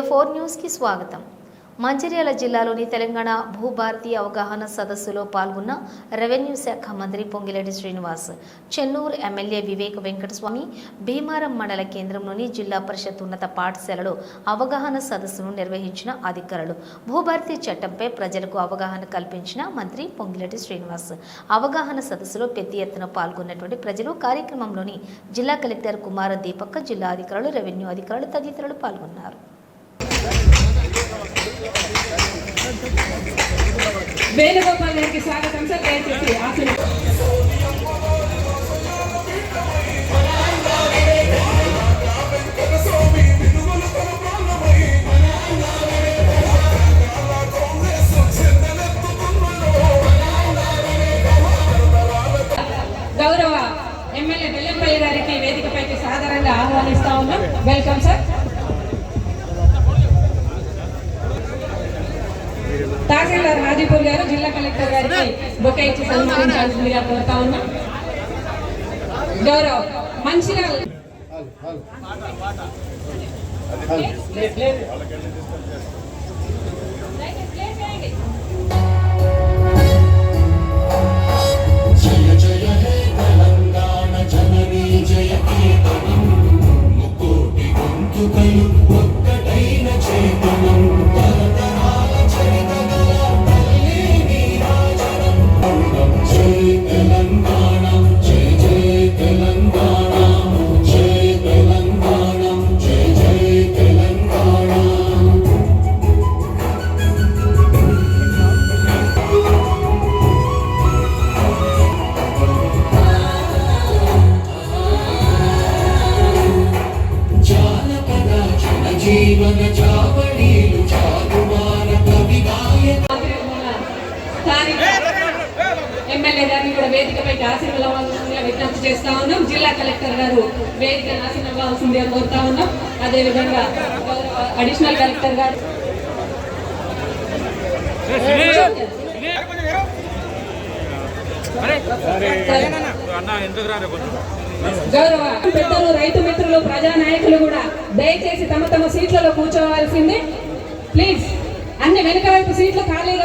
Four న్యూస్కి స్వాగతం. మంచిర్యాల జిల్లాలోని తెలంగాణ భూభారతి అవగాహన సదస్సులో పాల్గొన్న రెవెన్యూ శాఖ మంత్రి పొంగిరెడ్డి శ్రీనివాస్ చెన్నూరు ఎమ్మెల్యే వివేక్ వెంకటస్వామి భీమారం మండల కేంద్రంలోని జిల్లా పరిషత్ ఉన్నత పాఠశాలలో అవగాహన సదస్సును నిర్వహించిన అధికారులు భూభారతి చట్టంపై ప్రజలకు అవగాహన కల్పించిన మంత్రి పొంగిరెడ్డి శ్రీనివాస్. అవగాహన సదస్సులో పెద్ద ఎత్తున పాల్గొన్నటువంటి ప్రజలు కార్యక్రమంలోని జిల్లా కలెక్టర్ కుమార దీపక్ జిల్లా అధికారులు రెవెన్యూ అధికారులు తదితరులు పాల్గొన్నారు. వేణుగోపాల్ గారికి స్వాగతం. సార్ దయచేసి ఆశలు గౌరవ ఎమ్మెల్యే బెల్లంపల్లి గారికి వేదికపైకి సాధారణంగా ఆహ్వానిస్తా ఉన్నాం. వెల్కమ్ సార్ తహసీల్దార్ హాజీపూర్ గారు జిల్లా కలెక్టర్ గారికి బొకే ఇచ్చి సన్మానించాల్సిందిగా కోరుతా ఉన్నా. గౌరవ్ మంచిర్యాల జయ జయ హే తెలంగాణ జననీ జయ కేతనం ముకోటి గొంతుకలు జనజీవన జావళీలు జాగువార కవి ఎమ్మెల్యే గారిని కూడా వేదికపైకి ఆశీర్వాదాల్సిందిగా విజ్ఞప్తి చేస్తా ఉన్నాం. జిల్లా కలెక్టర్ గారు వేదిక ఆశీర్వాదాల్సిందిగా కోరుతా ఉన్నాం. అదేవిధంగా అడిషనల్ కలెక్టర్ గారు. గౌరవ పెద్దలు రైతు మిత్రులు ప్రజా నాయకులు కూడా దయచేసి తమ తమ సీట్లలో కూర్చోవాల్సిందే. ప్లీజ్ అన్ని వెనుక వైపు సీట్లు ఖాళీగా